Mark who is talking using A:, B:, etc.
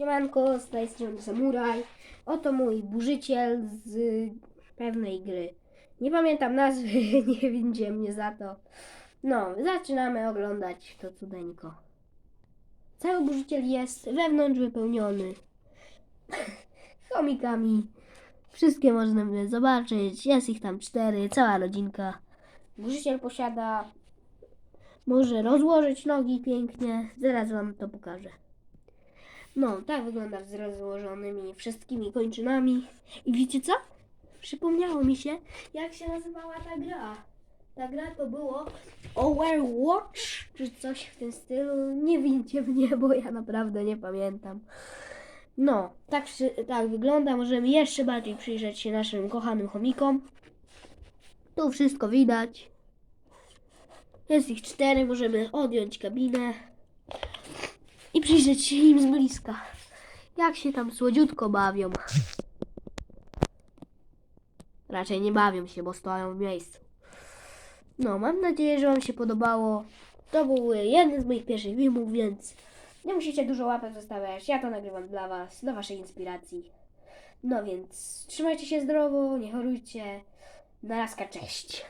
A: Siemanko, z tej Samuraj. Oto mój burzyciel z pewnej gry. Nie pamiętam nazwy, nie wincie mnie za to. No, zaczynamy oglądać to cudeńko. Cały burzyciel jest wewnątrz wypełniony chomikami. Wszystkie można by zobaczyć. Jest ich tam cztery, cała rodzinka. Burzyciel posiada. Może rozłożyć nogi pięknie. Zaraz wam to pokażę. No, tak wygląda z rozłożonymi wszystkimi kończynami. I wiecie co? Przypomniało mi się, jak się nazywała ta gra. Ta gra to było Overwatch, czy coś w tym stylu. Nie wincie mnie, bo ja naprawdę nie pamiętam. No, tak, tak wygląda. Możemy jeszcze bardziej przyjrzeć się naszym kochanym chomikom. Tu wszystko widać. Jest ich cztery, możemy odjąć kabinę przyjrzeć się im z bliska. Jak się tam słodziutko bawią. Raczej nie bawią się, bo stoją w miejscu. No, mam nadzieję, że Wam się podobało. To był jeden z moich pierwszych filmów, więc nie musicie dużo łapek zostawiać. Ja to nagrywam dla Was, do Waszej inspiracji. No więc trzymajcie się zdrowo, nie chorujcie. Na raska, cześć.